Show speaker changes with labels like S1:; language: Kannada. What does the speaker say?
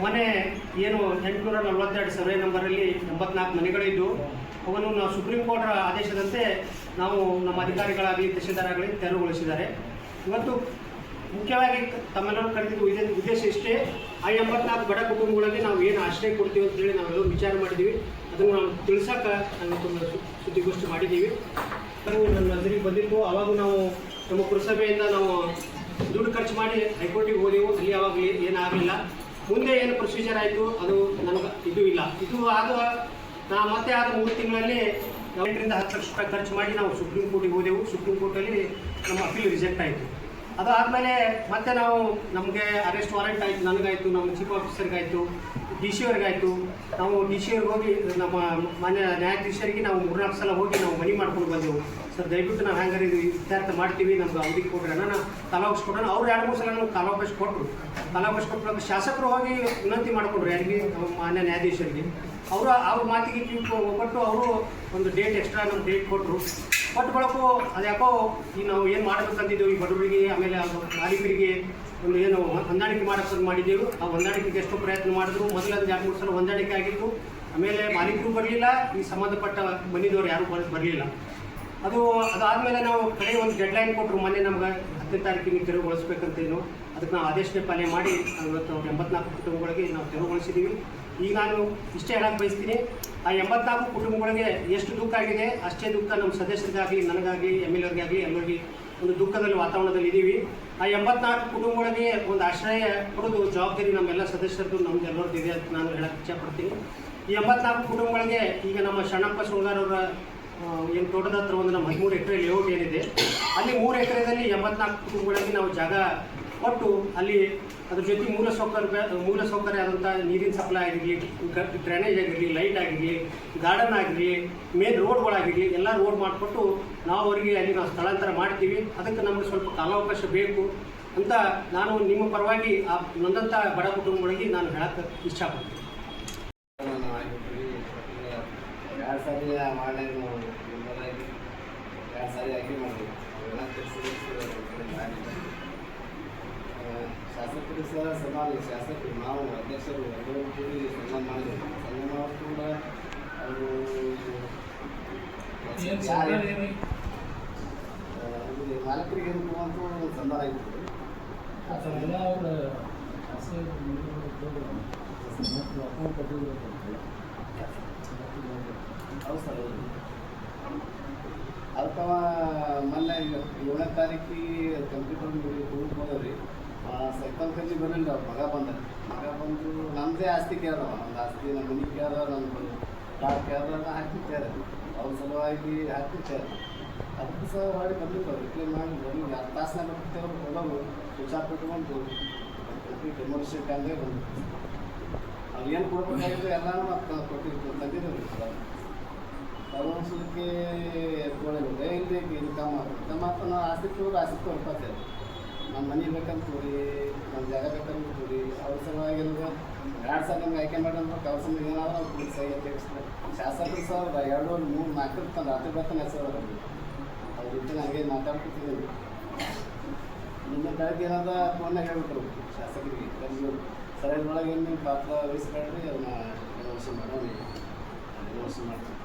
S1: ಮನೆ ಏನು ಎಂಟುನೂರ ನಲವತ್ತೆರಡು ಸರ್ವೆ ನಂಬರಲ್ಲಿ ಎಂಬತ್ನಾಲ್ಕು ಮನೆಗಳಿದ್ದು ಅವನ್ನು ನಾವು ಸುಪ್ರೀಂ ಕೋರ್ಟ್ ಆದೇಶದಂತೆ ನಾವು ನಮ್ಮ ಅಧಿಕಾರಿಗಳಾಗಲಿ ತಹಶೀಲ್ದಾರಾಗಲಿ ತೆರವುಗೊಳಿಸಿದ್ದಾರೆ. ಇವತ್ತು ಮುಖ್ಯವಾಗಿ ತಮ್ಮೆಲ್ಲರೂ ಕರೆದಿದ್ದು ಇದೇ ಉದ್ದೇಶ ಇಷ್ಟೇ. ಆ ಎಂಬತ್ನಾಲ್ಕು ಬಡ ಕುಟುಂಬಗಳಿಗೆ ನಾವು ಏನು ಆಶ್ರಯ ಕೊಡ್ತೀವಿ ಅಂತೇಳಿ ನಾವೆಲ್ಲರೂ ವಿಚಾರ ಮಾಡಿದ್ದೀವಿ. ಅದನ್ನು ನಾವು ತಿಳಿಸೋಕೆ ನಾವು ಸುದ್ದಿಗೋಷ್ಠಿ ಮಾಡಿದ್ದೀವಿ. ಅದು ನನ್ನ ನಜರಿಗೆ ಬಂದಿತ್ತು ಅವಾಗ ನಾವು ನಮ್ಮ ಪುರಸಭೆಯಿಂದ ನಾವು ದುಡ್ಡು ಖರ್ಚು ಮಾಡಿ ಹೈಕೋರ್ಟಿಗೆ ಹೋದೆವು. ಅಲ್ಲಿ ಅವಾಗ ಏನಾಗಲಿಲ್ಲ. ಮುಂದೆ ಏನು ಪ್ರೊಸೀಜರ್ ಆಯಿತು, ಅದು ನನಗೆ ಇದು ಇಲ್ಲ. ಇದು ಆದ, ನಾ ಮತ್ತೆ ಆದ ಮೂರು ತಿಂಗಳಲ್ಲಿ ಎಂಟರಿಂದ ಹತ್ತು ಲಕ್ಷ ರೂಪಾಯಿ ಖರ್ಚು ಮಾಡಿ ನಾವು ಸುಪ್ರೀಂ ಕೋರ್ಟಿಗೆ ಹೋದೆವು. ಸುಪ್ರೀಂ ಕೋರ್ಟಲ್ಲಿ ನಮ್ಮ ಅಪೀಲ್ ರಿಜೆಕ್ಟ್ ಆಯಿತು. ಅದಾದಮೇಲೆ ಮತ್ತೆ ನಾವು ನಮಗೆ ಅರೆಸ್ಟ್ ವಾರೆಂಟ್ ಆಯಿತು, ನನಗಾಯಿತು, ನಮ್ಮ ಚೀಫ್ ಆಫೀಸರ್ಗಾಯಿತು ಡಿ ಸಿ ಅವ್ರಿಗಾಯಿತು. ನಾವು ಡಿ ಸಿ ಅವ್ರಿಗೆ ಹೋಗಿ ನಮ್ಮ ಮಾನ್ಯ ನ್ಯಾಯಾಧೀಶರಿಗೆ ನಾವು ಮೂರ್ನಾಲ್ಕು ಸಲ ಹೋಗಿ ನಾವು ಮನಿ ಮಾಡ್ಕೊಂಡು ಬಂದೆವು. ಸರ್, ದಯವಿಟ್ಟು ನಾವು ಹ್ಯಾಂಗಾರ ಇದು ಇತ್ಯರ್ಥ ಮಾಡ್ತೀವಿ ನಮ್ಗೆ ಅವಧಿಗೆ ಕೊಡ್ರಿ ನಾನು ತಲಾವಸ್ ಕೊಡೋಣ ಅವ್ರು ಎರಡು ಮೂರು ಸಲ ನಮ್ಗೆ ತಲಾವಸ್ ಕೊಟ್ಟರು ತಲಾವಸ್ ಕೊಟ್ಟರು ಶಾಸಕರು ಹೋಗಿ ವಿನಂತಿ ಮಾಡಿಕೊಂಡ್ರು ಯಾರಿಗೆ? ಮಾನ್ಯ ನ್ಯಾಯಾಧೀಶರಿಗೆ. ಅವರು ಅವ್ರ ಮಾತಿಗೆ ಒಬ್ಬಟ್ಟು ಅವರು ಒಂದು ಡೇಟ್ ಎಕ್ಸ್ಟ್ರಾ ನಮ್ಗೆ ಡೇಟ್ ಕೊಟ್ಟರು ಕೊಟ್ಟು ಬಳಕು ಅದ್ಯಾಕೋ, ಈ ನಾವು ಏನು ಮಾಡಬೇಕಂತಿದ್ದೆವು ಈ ಬಡವರಿಗೆ, ಆಮೇಲೆ ಅದು ಮಾಲೀಕರಿಗೆ ಒಂದು ಏನು ಹೊಂದಾಣಿಕೆ ಮಾಡೋಕ್ಕೆ ಮಾಡಿದ್ದೆವು. ಆ ಹೊಂದಾಣಿಕೆಗೆ ಎಷ್ಟು ಪ್ರಯತ್ನ ಮಾಡಿದ್ರು. ಮೊದಲು ಅದು ಎರಡು ಮೂರು ಸಲ ಹೊಂದಾಣಿಕೆ ಆಗಿತ್ತು. ಆಮೇಲೆ ಮಾಲೀಕರು ಬರಲಿಲ್ಲ, ಈ ಸಂಬಂಧಪಟ್ಟ ಬಂದಿದ್ದವ್ರು ಯಾರೂ ಬರಲಿಲ್ಲ. ಅದು, ಅದಾದಮೇಲೆ ನಾವು ಕಡೆ ಒಂದು ಡೆಡ್ಲೈನ್ ಕೊಟ್ಟರು ಮೊನ್ನೆ ನಮ್ಗೆ ಹತ್ತನೇ ತಾರೀಕಿಗೆ ತೆರವುಗೊಳಿಸ್ಬೇಕಂತೇನು. ಅದಕ್ಕೆ ನಾವು ಆದೇಶನೇ ಪಾಲನೆ ಮಾಡಿ ಇವತ್ತು ಎಂಬತ್ನಾಲ್ಕು ಕುಟುಂಬಗಳಿಗೆ ನಾವು ತೆರವುಗೊಳಿಸಿದ್ದೀವಿ. ಈಗ ನಾನು ಇಷ್ಟೇ ಹೇಳಕ್ಕೆ ಬಯಸ್ತೀನಿ. ಆ ಎಂಬತ್ನಾಲ್ಕು ಕುಟುಂಬಗಳಿಗೆ ಎಷ್ಟು ದುಃಖ ಆಗಿದೆ, ಅಷ್ಟೇ ದುಃಖ ನಮ್ಮ ಸದಸ್ಯರಿಗಾಗಲಿ, ನನಗಾಗಲಿ, ಎಂ ಎಲ್ ಎರ್ಗಾಗಲಿ ಎಲ್ಲರಿಗೆ ಒಂದು ದುಃಖದಲ್ಲಿ, ವಾತಾವರಣದಲ್ಲಿ ಇದ್ದೀವಿ. ಆ ಎಂಬತ್ನಾಲ್ಕು ಕುಟುಂಬಗಳಿಗೆ ಒಂದು ಆಶ್ರಯ ಕೊಡೋದು ಜವಾಬ್ದಾರಿ ನಮ್ಮೆಲ್ಲ ಸದಸ್ಯರದ್ದು ನಮ್ದು ಎಲ್ಲರದ್ದು ಇದೆ ಅಂತ ನಾನು ಹೇಳಕ್ಕೆ ಇಚ್ಛಪಡ್ತೀನಿ. ಈ ಎಂಬತ್ನಾಲ್ಕು ಕುಟುಂಬಗಳಿಗೆ ಈಗ ನಮ್ಮ ಶರಣಪ್ಪ ಶೃಂಗಾರವರ ಏನು ತೋಟದ ಹತ್ರ ಒಂದು ನಮ್ಮ ಹದಿಮೂರು ಎಕರೆ ಲೇಔಟ್ ಏನಿದೆ, ಅಲ್ಲಿ ಮೂರು ಎಕರೆದಲ್ಲಿ ಎಂಬತ್ನಾಲ್ಕು ಕುಟುಂಬಗಳಿಗೆ ನಾವು ಜಾಗ ಕೊಟ್ಟು ಅಲ್ಲಿ ಅದ್ರ ಜೊತೆ ಮೂಲ ಸೌಕರ್ಯ ಮೂಲ ಸೌಕರ್ಯ ಆದಂಥ ನೀರಿನ ಸಪ್ಲೈ ಆಗಿರಲಿ ಡ್ರೈನೇಜ್ ಆಗಿರಲಿ ಲೈಟ್ ಆಗಿರಲಿ ಗಾರ್ಡನ್ ಆಗಿರಲಿ ಮೇನ್ ರೋಡ್ಗಳಾಗಿರಲಿ ಎಲ್ಲ ರೋಡ್ ಮಾಡಿಕೊಟ್ಟು ನಾವು ಅವರಿಗೆ ಅಲ್ಲಿ ನಾವು ಸ್ಥಳಾಂತರ ಮಾಡ್ತೀವಿ. ಅದಕ್ಕೆ ನಮಗೆ ಸ್ವಲ್ಪ ಕಾಲಾವಕಾಶ ಬೇಕು ಅಂತ ನಾನು ನಿಮ್ಮ ಪರವಾಗಿ ಆ ನೊಂದಂಥ ಬಡ ಕುಟುಂಬಗಳಿಗೆ ನಾನು ಹೇಳಕ್ಕೆ ಇಷ್ಟಪಡ್ತೀನಿ.
S2: ಎರಡು ಮಾಡಿ ಎರಡು ಆಗಿ ಮಾಡಿ ಶಾಸಕರು ಸಹ ಸನ್ಮಾನ ಶಾಸಕರು ನಾವು ಅಧ್ಯಕ್ಷರು ಎಲ್ಲರೂ ಕೂಡಿ ಸನ್ಮಾನ ಮಾಡಿದ್ರು ಸನ್ಮಾನ ಕೂಡ ಅವರು ಯಾರು ಅದು ಮಾಲಕರಿಗೆ ಏನು ಅಂತ ಒಂದು ಸನ್ಮಾನ ಆಗಿತ್ತು
S3: ಅದೆಲ್ಲ ಅವ್ರ ಆಸೆ ಅಕೌಂಟ್ ಕಟ್ಟಿದ್ರು
S2: ಹೌದು ಸರ್ ಹೌದು ಅದಕ್ಕವ ಮೊನ್ನೆ ಈಗ ಏಳನೇ ತಾರೀಕಿಗೆ ಕಂಪ್ಯೂಟರ್ ಹುಡುಕ್ ಹೋದ್ರಿ ಸೈಕಲ್ ಕಲ್ಲಿ ಬರಲಿಲ್ಲ ಮಗ ಬಂದ. ಮಗ ಬಂದು ನಮ್ಮದೇ ಆಸ್ತಿ ಕೇಳ್ದವ ನಮ್ದು ಆಸ್ತಿ ನಮ್ಮ ಮನೆ ಕೇಳ್ದ ನಮ್ಮ ಕಾರ್ ಕೇಳ್ದ ಹಾಕಿರ್ತಾರೆ ಅವ್ರ ಸಲುವಾಗಿ ಹಾಕಿರ್ತಾರೆ ಅದಕ್ಕೆ ಸಹ ಮಾಡಿ ಬಂದಿತ್ತು ರಿಪ್ಲೈ ಮಾಡಿ ಬರೀ ಎರಡು ತಾಸನಾಗ ಬರ್ತಿರ್ತಾರೆ ಹೋಗೋದು ವಿಚಾರ ಕೊಟ್ಕೊಂಡು ಡೆಮೋಲಿಷನ್ ಟೈಮ್ಗೆ ಬಂದು ಅವ್ರು ಏನು ಕೊಡ್ಬೇಕಾಗಿತ್ತು ಎಲ್ಲನೂ ಮತ್ತೆ ಕೊಟ್ಟಿರ್ತೀವಿ ತಂದಿದ್ದೇವೆ ತಗೊಂಡ್ಸಲಿಕ್ಕೆ ತೊಗೊಳ್ಳಿಲ್ಲ ಇಲ್ಲಿ. ಆಗುತ್ತೆ ಮಾತ್ರ ನಾವು ಆಸಕ್ತಿ ಹೋಗಿ ಆಸಕ್ತಿ ಹೊರಪಾತೇವೆ ನಮ್ಮ ಮನೆ ಬೇಕಂತ ತೋರಿ ನಮ್ಮ ಜಾಗ ಬೇಕಂತ ತೋರಿ ಅವ್ರ ಸಲುವಾಗಿ ಏನಂದ್ರೆ ಎರಡು ಸಲ ನಮ್ಗೆ ಆಯ್ಕೆ ಮಾಡಿ ಅಂದ್ರೆ ಅವ್ರ ಸಲ ಏನಾದ್ರು ಅವ್ರು ಪ್ಲೀಸ್ ಆಗಿ ತಿಳಿಸ್ತಾರೆ ಶಾಸಕರು ಸರ್ ಎರಡು, ಮೂರು, ನಾಲ್ಕು ತಂದು ರಾತ್ರಿ ಬರ್ತಾನೆ ಹೆಸರು ಅವ್ರ. ಜೊತೆ ನನಗೆ ಮಾತಾಡ್ಕೊತಿದ್ದೀನಿ ನಿನ್ನೆ ಬೆಳಗ್ಗೆ ಏನಾದ ಫೋನ್ನಾಗ ಹೇಳ್ಬಿಟ್ರು ಶಾಸಕರಿಗೆ ಕರೆದು ಸರ್ ಏನು ನಿಮ್ಮ ಪಾತ್ರ ವಹಿಸ್ಬೇಡ್ರಿ, ಅದನ್ನ ಡೆಮೋಷನ್ ಮಾಡೋಣ. ಡೆಮೋಷನ್ ಮಾಡ್ತೀವಿ